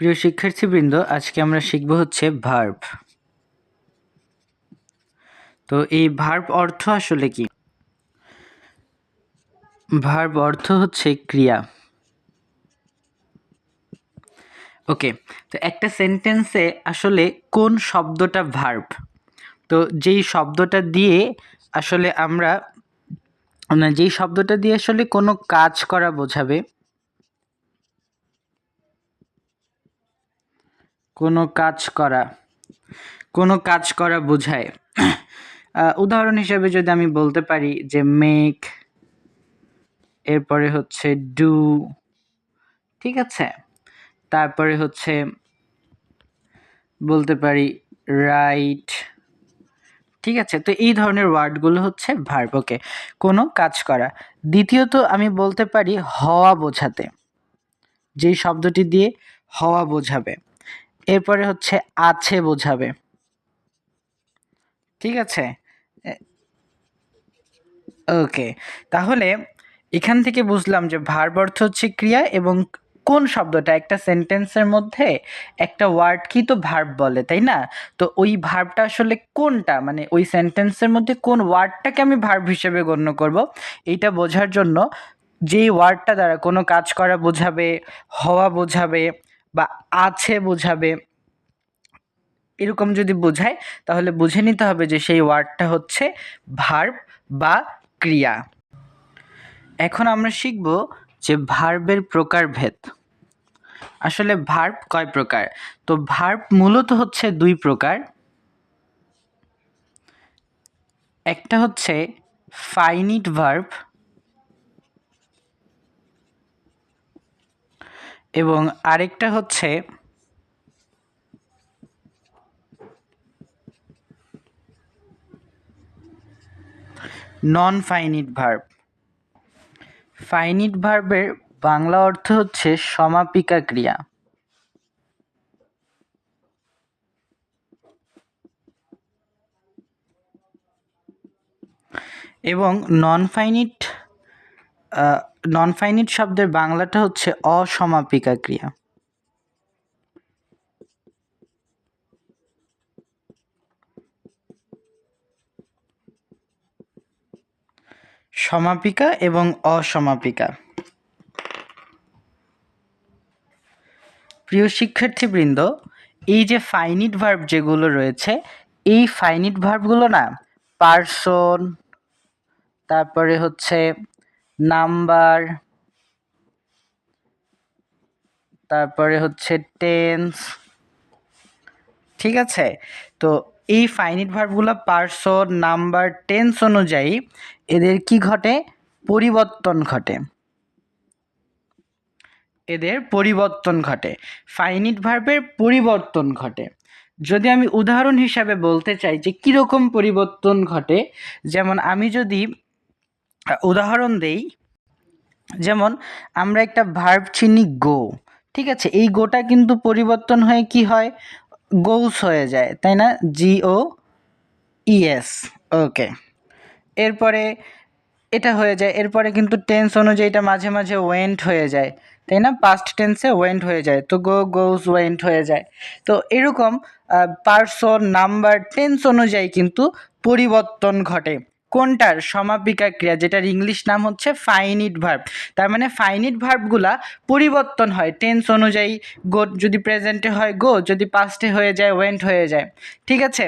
প্রিয় শিক্ষার্থীবৃন্দ, আজকে আমরা শিখব হচ্ছে ভার্ব তো এই ভার্ব অর্থ আসলে কি? ভার্ব অর্থ হচ্ছে ক্রিয়া। ওকে তো একটা সেন্টেন্সে আসলে কোন শব্দটা ভার্ব তো যেই শব্দটা দিয়ে আসলে আমরা যেই শব্দটা দিয়ে আসলে কোনো কাজ করা বোঝাবে কোনো কাজ করা, কোনো কাজ করা বোঝায়। উদাহরণ হিসেবে যদি আমি বলতে পারি যে মেক এরপরে হচ্ছে ডু ঠিক আছে? তারপরে হচ্ছে বলতে পারি রাইট ঠিক আছে? তো এই ধরনের ওয়ার্ডগুলো হচ্ছে ভার্ব ওকে কোনো কাজ করা। দ্বিতীয়ত আমি বলতে পারি হওয়া বোঝাতে, যেই শব্দটি দিয়ে হওয়া বোঝাবে। এরপরে হচ্ছে আছে বোঝাবে। ঠিক আছে? ওকে। তাহলে এখান থেকে বুঝলাম যে ভার্ব অর্থ হচ্ছে ক্রিয়া এবং কোন শব্দটা, একটা সেন্টেন্সের মধ্যে একটা ওয়ার্ড কি তো ভার্ব বলে, তাই না? তো ওই ভার্বটা আসলে কোনটা? মানে ওই সেন্টেন্সের মধ্যে কোন ওয়ার্ডটাকে আমি ভার্ব হিসেবে গণ্য করব? এইটা বোঝার জন্য যেই ওয়ার্ডটা দ্বারা কোনো কাজ করা বোঝাবে, হওয়া বোঝাবে বা আছে বোঝাবে এরকম যদি বোঝায়, তাহলে বুঝে নিতে হবে যে সেই ওয়ার্ডটা হচ্ছে ভার্ব বা ক্রিয়া। এখন আমরা শিখব যে ভার্বের প্রকারভেদ। আসলে ভার্ব কয় প্রকার? তো ভার্ব মূলত হচ্ছে দুই প্রকার। একটা হচ্ছে ফাইনিট ভার্ব এবং আরেকটা হচ্ছে নন ফাইনিট ভার্ব ফাইনিট ভার্বের বাংলা অর্থ হচ্ছে সমাপিকা ক্রিয়া। এবং নন ফাইনিট নন ফাইনিট শব্দের বাংলাটা হচ্ছে অসমাপিকা ক্রিয়া। সমাপিকা এবং অসমাপিকা। প্রিয় শিক্ষার্থীবৃন্দ, এই যে ফাইনিট ভার্ব যেগুলো রয়েছে, এই ফাইনিট ভার্বগুলো না পার্সন তারপরে হচ্ছে নাম্বার তারপরে হচ্ছে টেন্স ঠিক আছে? তো এই ফাইনিট ভার্বগুলো পার্সন নাম্বার টেন্স অনুযায়ী এদের কি ঘটে? পরিবর্তন ঘটে। এদের পরিবর্তন ঘটে। ফাইনিট ভার্বের পরিবর্তন ঘটে। যদি আমি উদাহরণ হিসাবে বলতে চাই যে কীরকম পরিবর্তন ঘটে, যেমন আমি যদি উদাহরণ দেই, যেমন আমরা একটা ভার্ব চিনি গো ঠিক আছে? এই গোটা কিন্তু পরিবর্তন হয়ে কি হয়? গৌস হয়ে যায়, তাই না? G O E S okay. এরপরে এটা হয়ে যায়, এরপরে কিন্তু টেন্স অনুযায়ী এটা মাঝে মাঝে ওয়েন্ট হয়ে যায়, তাই না? পাস্ট টেন্সে ওয়েন্ট হয়ে যায়, তো গো গোস ওয়েন্ট হয়ে যায়। তো এরকম পার্সন নাম্বার টেন্স অনুযায়ী কিন্তু পরিবর্তন ঘটে। কোনটার সমাপিকা ক্রিয়া, যেটার ইংলিশ নাম হচ্ছে ফাইনিট ভার্ব তার মানে ফাইনিট ভার্বগুলা পরিবর্তন হয় টেন্স অনুযায়ী। গো যদি প্রেজেন্টে হয় গো যদি পাস্টে হয়ে যায় ওয়েন্ট হয়ে যায়। ঠিক আছে?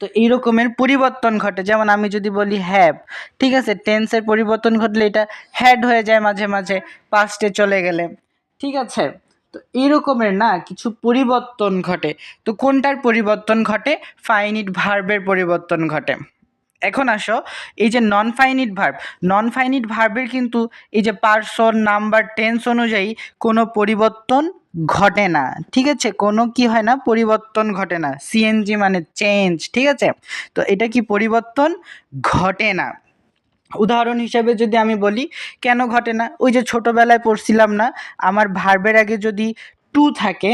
তো এই রকমের পরিবর্তন ঘটে। যেমন আমি যদি বলি হ্যাভ ঠিক আছে? টেন্সের পরিবর্তন ঘটলে এটা হ্যাড হয়ে যায় মাঝে মাঝে পাস্টে চলে গেলে। ঠিক আছে? তো এই রকমের না কিছু পরিবর্তন ঘটে। তো কোনটার পরিবর্তন ঘটে? ফাইনিট ভার্বের পরিবর্তন ঘটে। এখন আসো, এই যে non finite verb non finite ভার্বের কিন্তু এই যে পার্সন নাম্বার টেন্স অনুযায়ী কোনো পরিবর্তন ঘটে না, ঠিক আছে? কোনো কি হয় না, পরিবর্তন ঘটে না সিএনজি মানে চেঞ্জ ঠিক আছে? তো এটা কি পরিবর্তন ঘটে না। উদাহরণ হিসাবে যদি আমি বলি, কেন ঘটে না? ওই যে ছোটোবেলায় পড়ছিলাম না, আমার ভার্বের আগে যদি টু থাকে,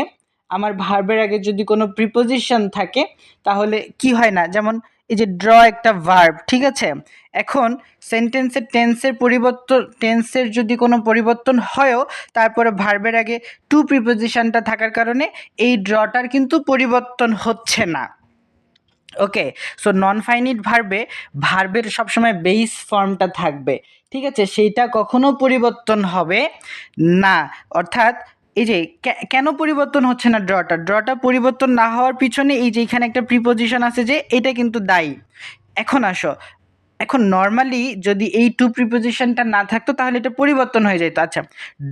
আমার ভার্বের আগে যদি কোনো প্রিপোজিশন থাকে, তাহলে কি হয় না? যেমন এই যে ড্র একটা ভার্ব ঠিক আছে? এখন সেন্টেন্সের টেন্সের পরিবর্তন টেন্সের যদি কোনো পরিবর্তন হয়ও, তারপরে ভার্বের আগে টু প্রিপোজিশনটা থাকার কারণে এই ড্রটার কিন্তু পরিবর্তন হচ্ছে না। ওকে সো নন ফাইনিট ভার্বে ভার্বের সবসময় বেস ফর্মটা থাকবে। ঠিক আছে? সেইটা কখনো পরিবর্তন হবে না। অর্থাৎ এই যে কেন পরিবর্তন হচ্ছে না ড্রটা? ড্রটা পরিবর্তন না হওয়ার পিছনে এই যে এখানে একটা প্রিপোজিশন আছে যে এটা কিন্তু দায়ী। এখন আসো। এখন নর্মালি যদি এই টু প্রিপোজিশনটা না থাকতো তাহলে এটা পরিবর্তন হয়ে যেত। আচ্ছা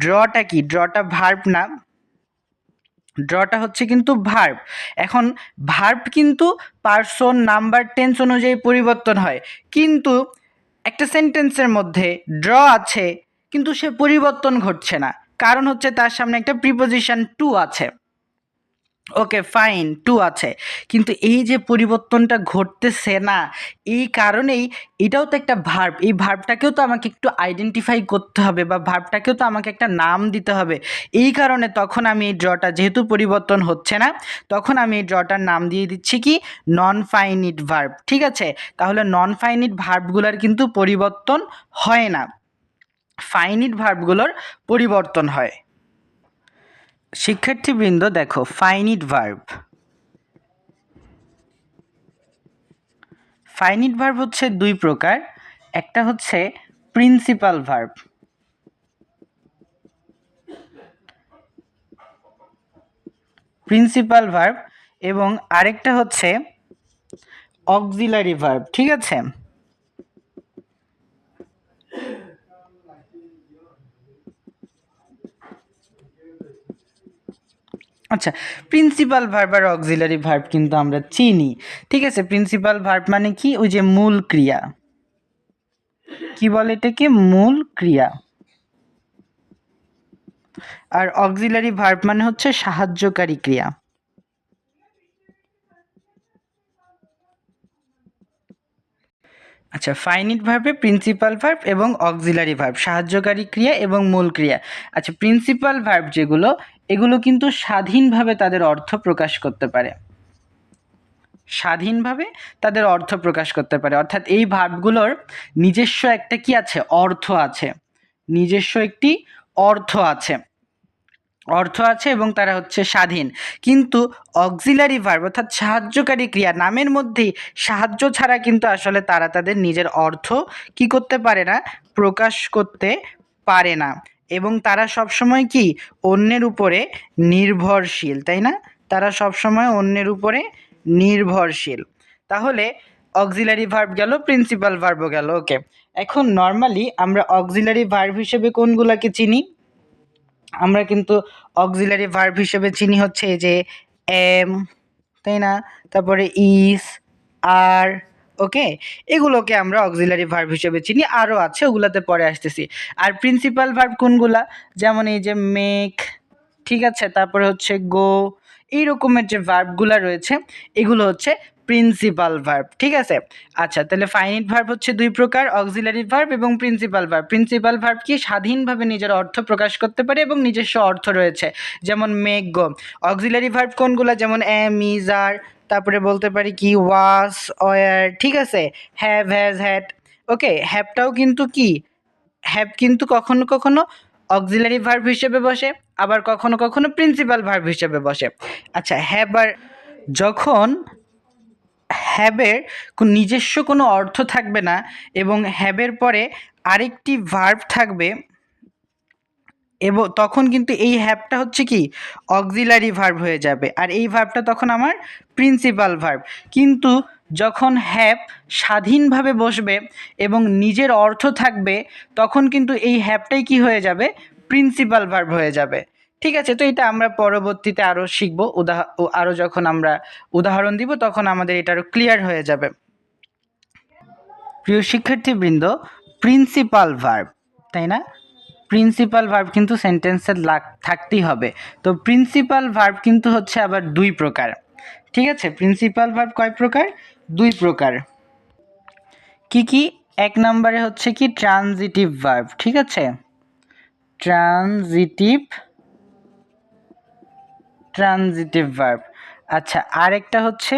ড্রটা কি? ড্রটা ভার্ব না। ড্রটা হচ্ছে কিন্তু ভার্ব এখন ভার্ব কিন্তু পার্সন নাম্বার টেন্স অনুযায়ী পরিবর্তন হয়। কিন্তু একটা সেন্টেন্সের মধ্যে ড্র আছে, কিন্তু সে পরিবর্তন ঘটছে না। কারণ হচ্ছে তার সামনে একটা প্রিপোজিশন টু আছে। ওকে ফাইন টু আছে। কিন্তু এই যে পরিবর্তনটা ঘটতেছে না, এই কারণেই এটাও তো একটা ভার্ব এই ভার্বটাকেও তো আমাকে একটু আইডেন্টিফাই করতে হবে বা ভার্বটাকেও তো আমাকে একটা নাম দিতে হবে। এই কারণে তখন আমি এই ড্রটা যেহেতু পরিবর্তন হচ্ছে না, তখন আমি এই ড্রটার নাম দিয়ে দিচ্ছি কি? নন ফাইনিট ভার্ব ঠিক আছে? তাহলে নন ফাইনিট ভার্বগুলোর কিন্তু পরিবর্তন হয় না। ফাইনিট ভার্বগুলোর পরিবর্তন হয়। শিক্ষার্থীবৃন্দ, দেখো ফাইনিট ভার্ব ফাইনিট ভার্ব হচ্ছে দুই প্রকার। একটা হচ্ছে প্রিন্সিপাল ভার্ব প্রিন্সিপাল ভার্ব এবং আরেকটা হচ্ছে অক্সিলারি ভার্ব ঠিক আছে? আচ্ছা প্রিন্সিপাল ভার্ব আর অক্সিলারি ভার্ব কিন্তু আমরা চিনি। ঠিক আছে প্রিন্সিপাল ভার্ব মানে কি? ওই যে মূল ক্রিয়া। কি বলে এটাকে? মূল ক্রিয়া। আর অক্সিলারি ভার্ব মানে হচ্ছে সাহায্যকারী ক্রিয়া। আচ্ছা ফাইনিট ভার্বে প্রিন্সিপাল ভার্ব এবং অক্সিলারি ভার্ব সাহায্যকারী ক্রিয়া এবং মূল ক্রিয়া। আচ্ছা প্রিন্সিপাল ভার্ব যেগুলো এগুলো কিন্তু স্বাধীনভাবে তাদের অর্থ প্রকাশ করতে পারে। স্বাধীনভাবে তাদের অর্থ প্রকাশ করতে পারে। অর্থাৎ এই ভার্বগুলোর নিজস্ব একটা কি আছে? অর্থ আছে। নিজস্ব একটি অর্থ আছে। অর্থ আছে এবং তারা হচ্ছে স্বাধীন। কিন্তু অক্সিলারি ভার্ব অর্থাৎ সাহায্যকারী ক্রিয়া, নামের মধ্যেই সাহায্য ছাড়া কিন্তু আসলে তারা তাদের নিজের অর্থ কি করতে পারে না, প্রকাশ করতে পারে না। এবং তারা সবসময় কি? অন্যের উপরে নির্ভরশীল, তাই না? তারা সবসময় অন্যের উপরে নির্ভরশীল। তাহলে অক্সিলারি ভার্ব গেল প্রিন্সিপাল ভার্বও গেল ওকে এখন নর্মালি আমরা অক্সিলারি ভার্ব হিসেবে কোনগুলোকে চিনি? আমরা কিন্তু অক্সিলারি ভার্ব হিসেবে চিনি হচ্ছে যে এম তাই না? তারপরে ইস আর ওকে এগুলোকে আমরা অক্সিলারি ভার্ব হিসেবে চিনি আরও আছে, ওগুলাতে পরে আসতেছি। আর প্রিন্সিপাল ভার্ব কোনগুলা? যেমন এই যে মেক ঠিক আছে? তারপরে হচ্ছে গো এই রকমের যে ভার্বগুলো রয়েছে, এগুলো হচ্ছে প্রিন্সিপাল ভার্ব ঠিক আছে? আচ্ছা তাহলে ফাইনিট ভার্ব হচ্ছে দুই প্রকার অক্সিলারি ভার্ব এবং প্রিন্সিপাল ভার্ব প্রিন্সিপাল ভার্ব কি স্বাধীনভাবে নিজের অর্থ প্রকাশ করতে পারে এবং নিজস্ব অর্থ রয়েছে। যেমন মেক গো অক্সিলারি ভার্ব কোনগুলো? যেমন এম ইজ আর তারপরে বলতে পারি কি ওয়াস ওয়ার ঠিক আছে? হ্যাভ হ্যাজ হ্যাড ওকে হ্যাভটাও কিন্তু কি? হ্যাভ কিন্তু কখনো কখনো অক্সিলারি ভার্ব হিসেবে বসে, আবার কখনো কখনো প্রিন্সিপাল ভার্ব হিসেবে বসে। আচ্ছা হ্যাভ আর যখন হ্যাবের নিজস্ব কোনো অর্থ থাকবে না এবং হ্যাবের পরে আরেকটি ভার্ব থাকবে। এবং তখন কিন্তু এই হ্যাবটা হচ্ছে কি? অক্সিলারি ভার্ব হয়ে যাবে। আর এই ভার্বটা তখন আমার প্রিন্সিপাল ভার্ব কিন্তু যখন হ্যাব স্বাধীনভাবে বসবে এবং নিজের অর্থ থাকবে, তখন কিন্তু এই হ্যাবটাই কি হয়ে যাবে? প্রিন্সিপাল ভার্ব হয়ে যাবে। ঠিক আছে, তো এটা আমরা পরবর্তীতে আরও শিখব। উদাহ আরও যখন আমরা উদাহরণ দিব, তখন আমাদের এটা আরও ক্লিয়ার হয়ে যাবে। প্রিয় শিক্ষার্থীবৃন্দ প্রিন্সিপাল ভার্ব তাই না? প্রিন্সিপাল ভার্ব কিন্তু সেন্টেন্সের লাগ, থাকতেই হবে। তো প্রিন্সিপাল ভার্ব কিন্তু হচ্ছে আবার দুই প্রকার। ঠিক আছে প্রিন্সিপাল ভার্ব কয় প্রকার? দুই প্রকার। কি কি? এক নম্বরে হচ্ছে কি ট্রানজিটিভ ভার্ব ঠিক আছে? ট্রানজিটিভ ট্রানজিটিভ ভার্ব আচ্ছা আরেকটা হচ্ছে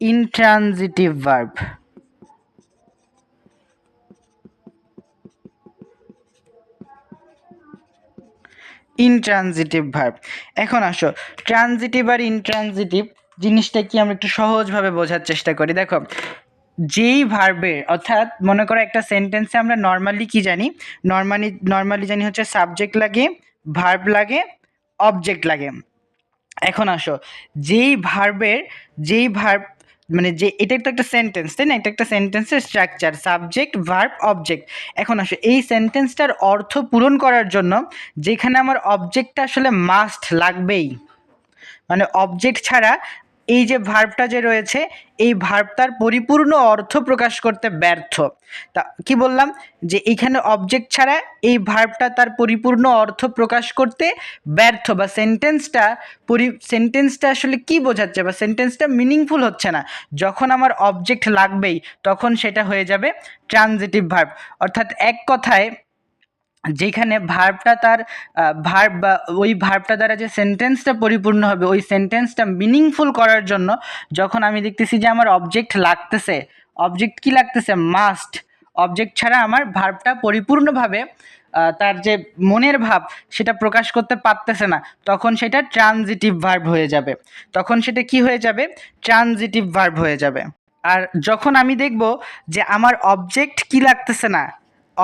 ইনট্রানজিটিভ ভার্ব ইনট্রানজিটিভ ভার্ব এখন আসো ট্রানজিটিভ আর ইনট্রানজিটিভ জিনিসটা কি আমরা একটু সহজভাবে বোঝার চেষ্টা করি। দেখো, যেই ভার্বের অর্থাৎ মনে করো একটা সেন্টেন্সে আমরা নর্মালি কি জানি? নর্মালি নর্মালি জানি হচ্ছে সাবজেক্ট লাগে ভার্ব লাগে অবজেক্ট লাগে। এখন আসো। যেই ভার্বের যেই ভার্ব মানে যে, এটা তো একটা সেন্টেন্স তাই না? এটা একটা সেন্টেন্সের স্ট্রাকচার সাবজেক্ট ভার্ব অবজেক্ট এখন আসো, এই সেন্টেন্সটার অর্থ পূরণ করার জন্য যেখানে আমার অবজেক্টটা আসলে মাস্ট লাগবেই। মানে অবজেক্ট ছাড়া এই যে ভার্বটা যে রয়েছে, এই ভার্বটার পরিপূর্ণ অর্থ প্রকাশ করতে ব্যর্থ। তা কি বললাম? যে এইখানে অবজেক্ট ছাড়া এই ভার্বটা তার পরিপূর্ণ অর্থ প্রকাশ করতে ব্যর্থ বা সেন্টেন্সটা পরি সেন্টেন্সটা আসলে কি বোঝাচ্ছে বা সেন্টেন্সটা মিনিংফুল হচ্ছে না। যখন আমার অবজেক্ট লাগবেই, তখন সেটা হয়ে যাবে ট্রানজিটিভ ভার্ব অর্থাৎ এক কথায় যেখানে ভার্বটা তার ভার্ব বা ওই ভার্বটা দ্বারা যে সেন্টেন্সটা পরিপূর্ণ হবে, ওই সেন্টেন্সটা মিনিংফুল করার জন্য যখন আমি দেখতেছি যে আমার অবজেক্ট লাগতেছে, অবজেক্ট কি লাগতেছে? মাস্ট। অবজেক্ট ছাড়া আমার ভার্বটা পরিপূর্ণভাবে তার যে মনের ভাব সেটা প্রকাশ করতে পারতেছে না। তখন সেটা ট্রানজিটিভ ভার্ব হয়ে যাবে। তখন সেটা কি হয়ে যাবে? ট্রানজিটিভ ভার্ব হয়ে যাবে। আর যখন আমি দেখব যে আমার অবজেক্ট কি লাগতেছে না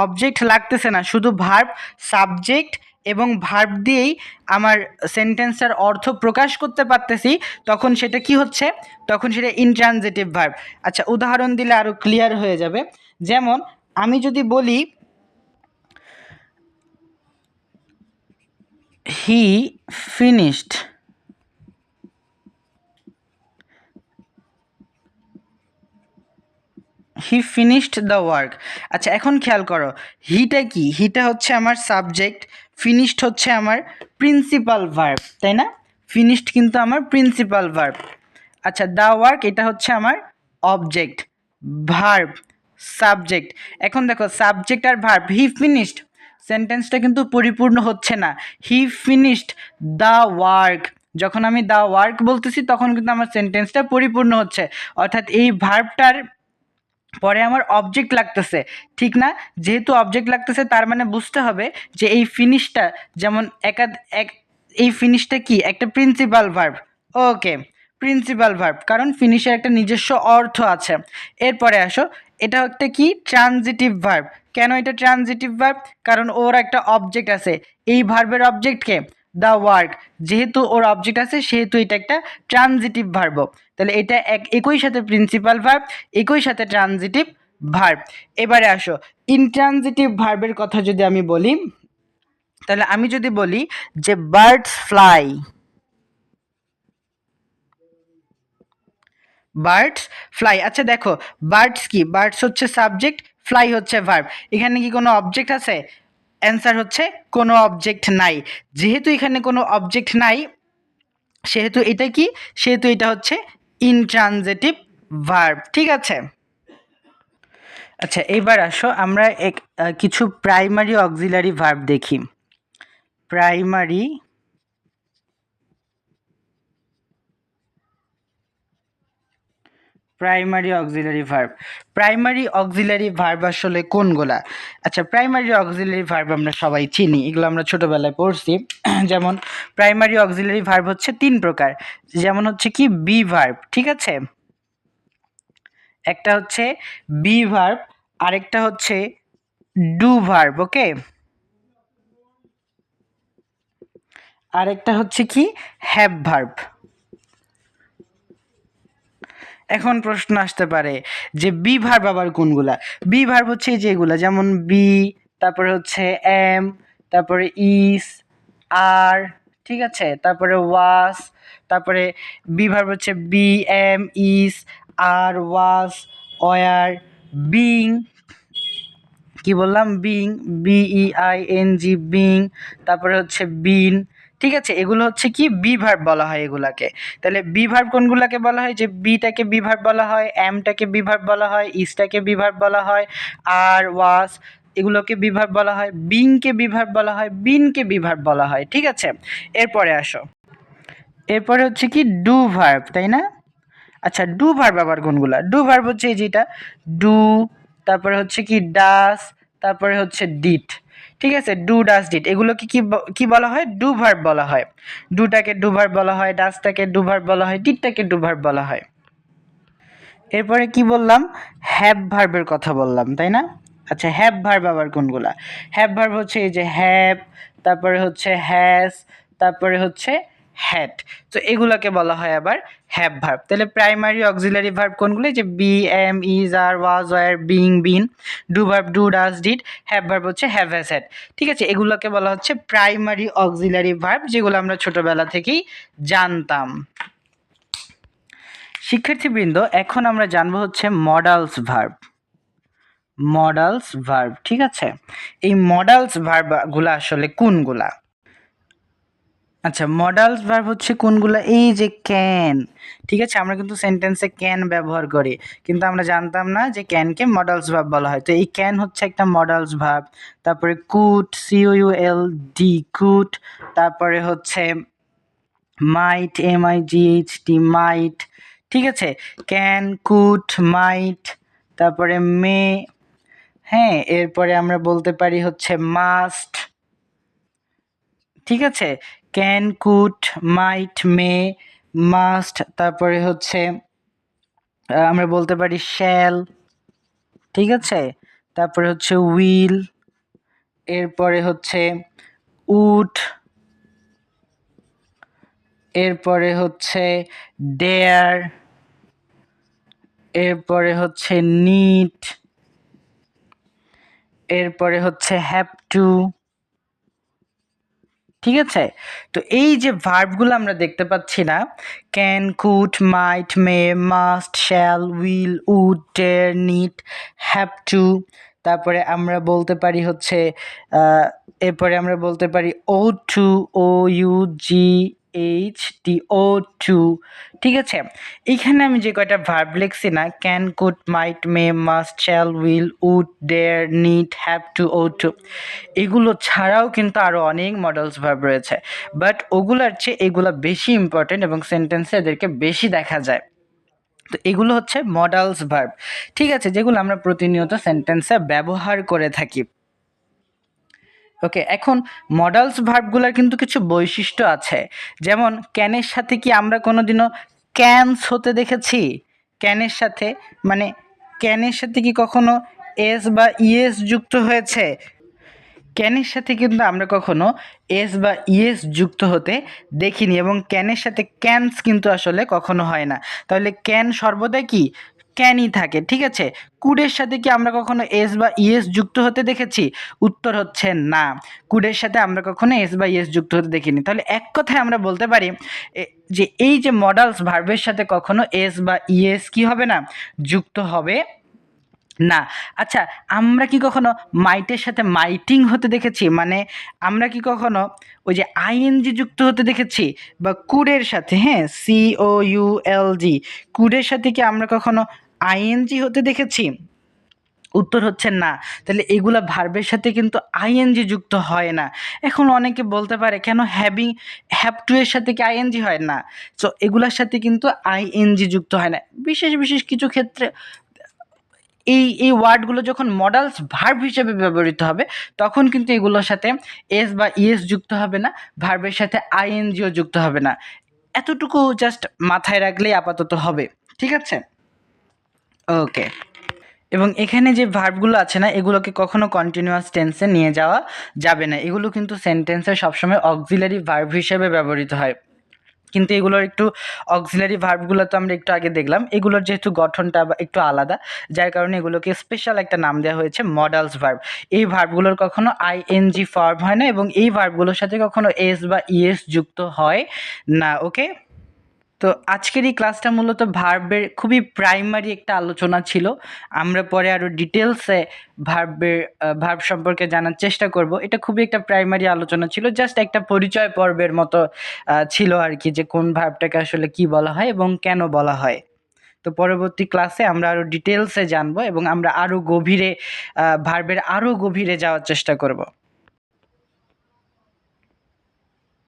অবজেক্ট লাগতেছে না, শুধু ভার্ব সাবজেক্ট এবং ভার্ব দিয়েই আমার সেন্টেন্সটার অর্থ প্রকাশ করতে পারতেছি, তখন সেটা কি হচ্ছে? তখন সেটা ইনট্রানজিটিভ ভার্ব আচ্ছা উদাহরণ দিলে আরও ক্লিয়ার হয়ে যাবে। যেমন, আমি যদি বলি he finished he finished the work আচ্ছা এখন খেয়াল করো। হিটা কি? হিটা হচ্ছে আমার সাবজেক্ট ফিনিশড হচ্ছে আমার প্রিন্সিপাল ভার্ব তাই না? ফিনিশড কিন্তু আমার প্রিন্সিপাল ভার্ব আচ্ছা দ্য ওয়ার্ক এটা হচ্ছে আমার অবজেক্ট ভার্ব সাবজেক্ট এখন দেখো সাবজেক্ট আর ভার্ব হি ফিনিশড সেন্টেন্সটা কিন্তু পরিপূর্ণ হচ্ছে না। হি ফিনিশড দ্য ওয়ার্ক যখন আমি দ্য ওয়ার্ক বলতেছি, তখন কিন্তু আমার সেন্টেন্সটা পরিপূর্ণ হচ্ছে। অর্থাৎ এই ভার্বটার পরে আমার অবজেক্ট লাগতেছে। ঠিক না? যেহেতু অবজেক্ট লাগতেছে, তার মানে বুঝতে হবে যে এই ফিনিশটা যেমন একাদ এক, এই ফিনিশটা কি? একটা principal verb okay principal verb কারণ ফিনিশের একটা নিজস্ব অর্থ আছে। এরপরে আসো, এটা একটা কি? ট্রানজিটিভ ভার্ব কেন এটা ট্রানজিটিভ ভার্ব কারণ ওর একটা অবজেক্ট আছে। এই ভার্বের অবজেক্টকে দ্য ওয়ার্ক যেহেতু ওর অবজেক্ট আছে, সেহেতু এটা একটা ট্রানজিটিভ ভার্ব তাহলে এটা এক একই সাথে প্রিন্সিপাল ভার্ব একই সাথে ট্রানজিটিভ ভার্ব এবারে আসো। ইনট্রানজিটিভ ভার্বের কথা যদি আমি বলি, তাহলে আমি যদি বলি যে বার্ডস ফ্লাই বার্ডস ফ্লাই আচ্ছা দেখো বার্ডস কি? বার্ডস হচ্ছে সাবজেক্ট ফ্লাই হচ্ছে ভার্ব এখানে কি কোনো অবজেক্ট আছে? অ্যান্সার হচ্ছে কোনো অবজেক্ট নাই। যেহেতু এখানে কোনো অবজেক্ট নাই, সেহেতু এটা কি? সেহেতু এটা হচ্ছে ইনট্রানজেটিভ ভার্ব ঠিক আছে? আচ্ছা এবার আসো, আমরা এক কিছু প্রাইমারি অক্সিলারি ভার্ব দেখি। Primary primary auxiliary verb primary auxiliary verb আসলে কোনগুলা? আচ্ছা প্রাইমারি অক্সিলারি ভার্ব আমরা সবাই চিনি, এগুলো আমরা ছোটোবেলায় পড়ছি। যেমন প্রাইমারি অক্সিলারি ভার্ব হচ্ছে তিন প্রকার। যেমন হচ্ছে কি বি ভার্ব ঠিক আছে? একটা হচ্ছে বি ভার্ব আরেকটা হচ্ছে ডু ভার্ব ওকে আরেকটা হচ্ছে কি হ্যাভ ভার্ব এখন প্রশ্ন আসতে পারে যে বি ভার্ব আবার কোনগুলা? বি ভার্ব হচ্ছে যেগুলা যেমন বি, তারপরে হচ্ছে এম, তারপরে ইস, আর, ঠিক আছে? তারপরে ওয়াস, তারপরে বি ভার্ব হচ্ছে be, am, is, are, was, were, being, কি বললাম? Being B E I, N, G, being, তারপরে হচ্ছে বিন ঠিক আছে? এগুলো হচ্ছে কি? বি বলা হয় এগুলাকে। তাহলে বি কোনগুলাকে বলা হয়? যে বিটাকে বি বলা হয় এমটাকে বি ভার্ব বলা হয়, ইসটাকে বি বলা হয়, আর ওয়াস এগুলোকে বি ভার্ব বলা হয় বিংকে বি ভার্ব বলা হয়, বিনকে বি ভার্ব বলা হয়। ঠিক আছে? এরপরে আসো। এরপরে হচ্ছে কি? ডু ভার্ব, তাই না? আচ্ছা ডু ভার্ব আবার কোনগুলা? ডু ভার্ব হচ্ছে এই যেটা, ডু, তারপরে হচ্ছে কি? ডাস, তারপরে হচ্ছে ডিট। ঠিক আছে? ডু ডাস ডিট এগুলোকে কি কি বলা হয়? ডু ভার্ব বলা হয়। ডুটাকে ডু ভার্ব বলা হয় ডাসটাকে ডু ভার্ব বলা হয় ডিটটাকে ডু ভার্ব বলা হয়। এরপরে কি বললাম? হ্যাভ ভার্বের কথা বললাম, তাই না? আচ্ছা হ্যাভ ভার্ব আবার কোনগুলা? হ্যাভ ভার্ব হচ্ছে এই যে হ্যাভ তারপরে হচ্ছে হ্যাজ তারপরে হচ্ছে হ্যাট। তো এগুলোকে বলা হয় আবার হ্যাভ ভার্ব। তাহলে প্রাইমারি অক্সিলারি ভার্ব কোনগুলো? যে be, am is are was were being, been. Do verb, do, does, did. Have verb হচ্ছে হ্যাভ হ্যাজ হ্যাড ঠিক আছে, এগুলোকে বলা হচ্ছে প্রাইমারি অক্সিলারি ভার্ব, যেগুলো আমরা ছোটোবেলা থেকেই জানতাম। শিক্ষার্থীবৃন্দ, এখন আমরা জানব হচ্ছে মডালস ভার্ব। মডালস ভার্ব, ঠিক আছে? এই মডালস ভার্বগুলো আসলে কোনগুলা? আচ্ছা মডালস ভার্ব হচ্ছে কোনগুলো? এই যে ক্যান ঠিক আছে, আমরা কিন্তু সেন্টেন্সে ক্যান ব্যবহার করি। কিন্তু আমরা জানতাম না যে ক্যানকে মডালস ভাব বলা হয়। তো এই ক্যান হচ্ছে একটা মডালস ভার্ব তারপরে কুট CO U L D could তারপরে হচ্ছে might M I G H T might ঠিক আছে? ক্যান কুট মাইট তারপরে মে হ্যাঁ এরপরে আমরা বলতে পারি হচ্ছে মাস্ট ঠিক আছে? Can could might may must তারপরে হচ্ছে আমরা বলতে পারি শ্যাল ঠিক আছে? তারপরে হচ্ছে উইল এরপরে হচ্ছে উড এরপরে হচ্ছে ডেয়ার এরপরে হচ্ছে নিট এরপরে হচ্ছে হ্যাভ টু ঠিক আছে? তো এই যে ভার্বগুলো আমরা দেখতে পাচ্ছি না can could might may must shall will would dare need have to তারপরে আমরা বলতে পারি হচ্ছে এরপরে আমরা বলতে পারি ought to O U G H T ought to ঠিক আছে? এইখানে আমি যে কয়টা ভার্ব লিখছি না can could might may must shall will would dare need have to ought to এগুলো ছাড়াও কিন্তু আরও অনেক মডেলস ভার্ব রয়েছে। বাট ওগুলার চেয়ে এগুলো বেশি ইম্পর্টেন্ট এবং সেন্টেন্সে এদেরকে বেশি দেখা যায়। তো এগুলো হচ্ছে মডালস ভার্ব ঠিক আছে? যেগুলো আমরা প্রতিনিয়ত সেন্টেন্সে ব্যবহার করে থাকি। ওকে এখন মডালস ভার্বগুলোর কিন্তু কিছু বৈশিষ্ট্য আছে। যেমন ক্যানের সাথে কি আমরা কোনোদিনও ক্যানস হতে দেখেছি? ক্যানের সাথে মানে ক্যানের সাথে কি কখনো এস বা ইএস যুক্ত হয়েছে? ক্যানের সাথে কিন্তু আমরা কখনো এস বা ইএস যুক্ত হতে দেখিনি এবং ক্যানের সাথে ক্যানস কিন্তু আসলে কখনো হয় না। তাহলে ক্যান সর্বদা কি? ক্যানই থাকে, ঠিক আছে? কুডের সাথে কি আমরা কখনো এস বা ইএস যুক্ত হতে দেখেছি? উত্তর হচ্ছে না। কুডের সাথে আমরা কখনো এস বা ইএস যুক্ত হতে দেখিনি। তাহলে এক কথায় আমরা বলতে পারি যে এই যে মডালস ভার্বের সাথে কখনো এস বা ইএস কি হবে না? যুক্ত হবে না। আচ্ছা আমরা কি কখনো মাইটের সাথে মাইটিং হতে দেখেছি? মানে আমরা কি কখনো ওই যে আইএনজি যুক্ত হতে দেখেছি? বা কুডের সাথে হ্যাঁ সি ও ইউ এল জি কুডের সাথে কি আমরা কখনো আইএনজি হতে দেখেছি? উত্তর হচ্ছে না। তাহলে এগুলা ভার্বের সাথে কিন্তু আইএনজি যুক্ত হয় না। এখন অনেকে বলতে পারে, কেন হ্যাভিং হ্যাভ টু এর সাথে কি আইএনজি হয় না? তো এগুলার সাথে কিন্তু আইএনজি যুক্ত হয় না। বিশেষ বিশেষ কিছু ক্ষেত্রে এই এই ওয়ার্ডগুলো যখন মডালস ভার্ব হিসেবে ব্যবহৃত হবে, তখন কিন্তু এগুলোর সাথে এস বা ইএস যুক্ত হবে না ভার্বের সাথে আইএনজিও যুক্ত হবে না। এতটুকু জাস্ট মাথায় রাখলেই আপাতত হবে। ঠিক আছে? ওকে এবং এখানে যে ভার্বগুলো আছে না, এগুলোকে কখনো কন্টিনিউয়াস টেন্সে নিয়ে যাওয়া যাবে না। এগুলো কিন্তু সেন্টেন্সে সবসময় অক্সিলারি ভার্ব হিসেবে ব্যবহৃত হয়। কিন্তু এগুলোর একটু অক্সিলারি ভার্বগুলো তো আমরা একটু আগে দেখলাম। এগুলোর যেহেতু গঠনটা একটু আলাদা, যার কারণে এগুলোকে স্পেশাল একটা নাম দেওয়া হয়েছে মডালস ভার্ব এই ভার্বগুলোর কখনো আইএনজি ফর্ম হয় না এবং এই ভার্বগুলোর সাথে কখনো এস বা ইএস যুক্ত হয় না ওকে তো আজকের এই ক্লাসটা মূলত ভার্বের খুবই প্রাইমারি একটা আলোচনা ছিল। আমরা পরে আরও ডিটেলসে ভার্বের ভার্ব সম্পর্কে জানার চেষ্টা করব। এটা খুবই একটা প্রাইমারি আলোচনা ছিল জাস্ট একটা পরিচয় পর্বের মতো ছিল আর কি যে কোন ভার্বটাকে আসলে কি বলা হয় এবং কেন বলা হয়। তো পরবর্তী ক্লাসে আমরা আরও ডিটেলসে জানব এবং আমরা আরও গভীরে ভার্বের আরও গভীরে যাওয়ার চেষ্টা করব।